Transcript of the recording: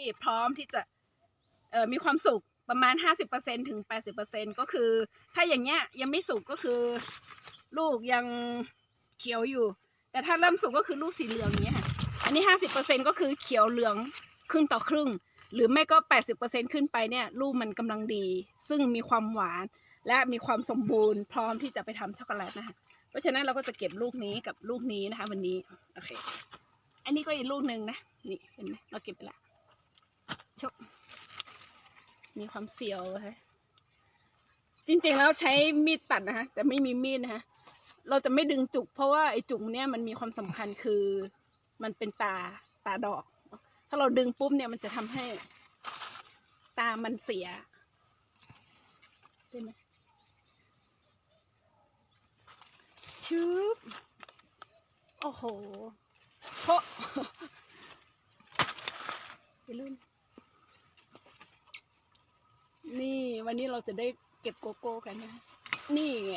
ที่พร้อมที่จะมีความสุกประมาณ 50%ถึง 80%ก็คือ ถ้าอย่างเงี้ยยังไม่สุกก็คือ ลูกยังเขียวอยู่ แต่ถ้าเริ่มสุกก็คือลูกสีเหลืองอย่างเงี้ยค่ะอันนี้ 50%ก็คือเขียวเหลืองครึ่งต่อครึ่ง หรือไม่ก็ 80%ขึ้นไปเนี่ยลูกมันกำลังดี ซึ่งมีความหวานและมีความสมบูรณ์พร้อมที่จะไปทำช็อกโกแลตนะคะเพราะฉะนั้นเราก็จะเก็บลูกนี้กับลูกนี้นะคะ วันนี้โอเค อันนี้ก็อีกลูกหนึ่งนะนี่เห็นไหมเราเก็บไปละชก มีความเสียวนะคะจริงๆแล้วใช้มีดตัดนะคะแต่ไม่มีมีดนะคะเราจะไม่ดึงจุก เพราะว่าไอ้จุกเนี่ยมันมีความสำคัญคือมันเป็นตาตาดอก ถ้าเราดึงปุ๊บเนี่ยมันจะทำให้ตามันเสียได้ไหมชืบโอ้โหโชะไปลื่น วันนี้เราจะได้เก็บโกโก้กันนะนี่ไง